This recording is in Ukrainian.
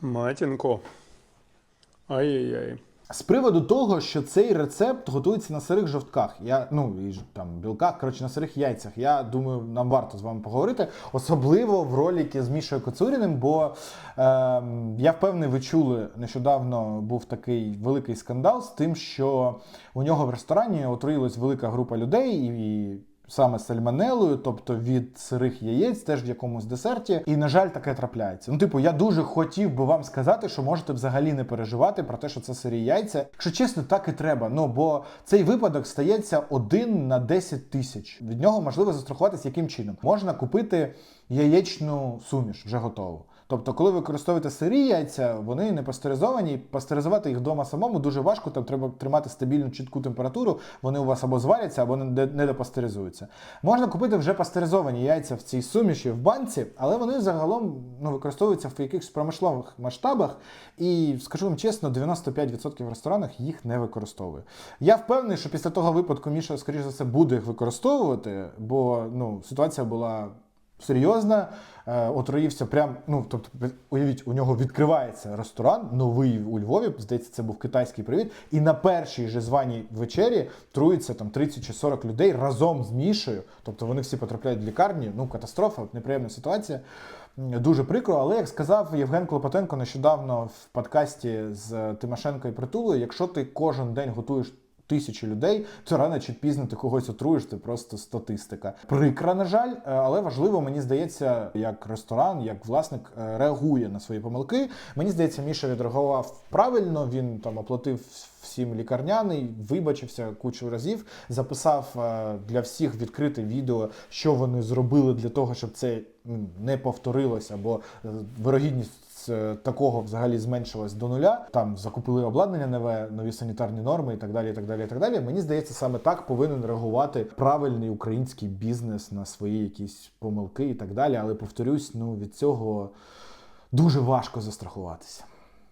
Матінко. Ай-яй-яй. З приводу того, що цей рецепт готується на сирих жовтках, я ну і там білках, коротше, на сирих яйцях. Я думаю, нам варто з вами поговорити, особливо в роліки з Мішою Коцуріним, бо е, я впевнений, ви чули нещодавно був такий великий скандал з тим, що у нього в ресторані отруїлась велика група людей і. Саме сальмонелою, тобто від сирих яєць, теж в якомусь десерті. І, на жаль, таке трапляється. Ну, типу, я дуже хотів би вам сказати, що можете взагалі не переживати про те, що це сирі яйця. Якщо чесно, так і треба. Ну бо цей випадок стається один на 10 тисяч. Від нього можливо застрахуватися яким чином. Можна купити яєчну суміш вже готову. Тобто, коли ви використовуєте сирі яйця, вони не пастеризовані. Пастеризувати їх вдома самому дуже важко. Там треба тримати стабільну чітку температуру. Вони у вас або зваряться, або не допастеризуються. Можна купити вже пастеризовані яйця в цій суміші в банці, але вони загалом ну, використовуються в якихось промислових масштабах. І скажу вам чесно, 95% в ресторанах їх не використовує. Я впевнений, що після того випадку Міша, скоріш за все, буде їх використовувати, бо ну, ситуація була серйозна. Е, отруївся прям. Ну тобто, уявіть, у нього відкривається ресторан новий у Львові. Здається, це був китайський привіт. І на першій же званій вечері труїться там 30 чи 40 людей разом з Мішею. Тобто вони всі потрапляють в лікарні. Ну, катастрофа, неприємна ситуація. Дуже прикро, але як сказав Євген Клопотенко нещодавно в подкасті з Тимошенко і Притулою, якщо ти кожен день готуєш тисячі людей, то рано чи пізно ти когось отруєш, це просто статистика. Прикра, на жаль, е, але важливо, мені здається, як ресторан, як власник е, реагує на свої помилки. Мені здається, Міша відреагував правильно. Він там оплатив всім лікарняний, вибачився кучу разів, записав е, для всіх відкрите відео, що вони зробили для того, щоб це не повторилось, або вирогідність. Такого взагалі зменшилось до нуля. Там закупили обладнання нове, нові санітарні норми і так далі. і так далі, і так далі. Мені здається, саме так повинен реагувати правильний український бізнес на свої якісь помилки і так далі. Але повторюсь, ну від цього дуже важко застрахуватися.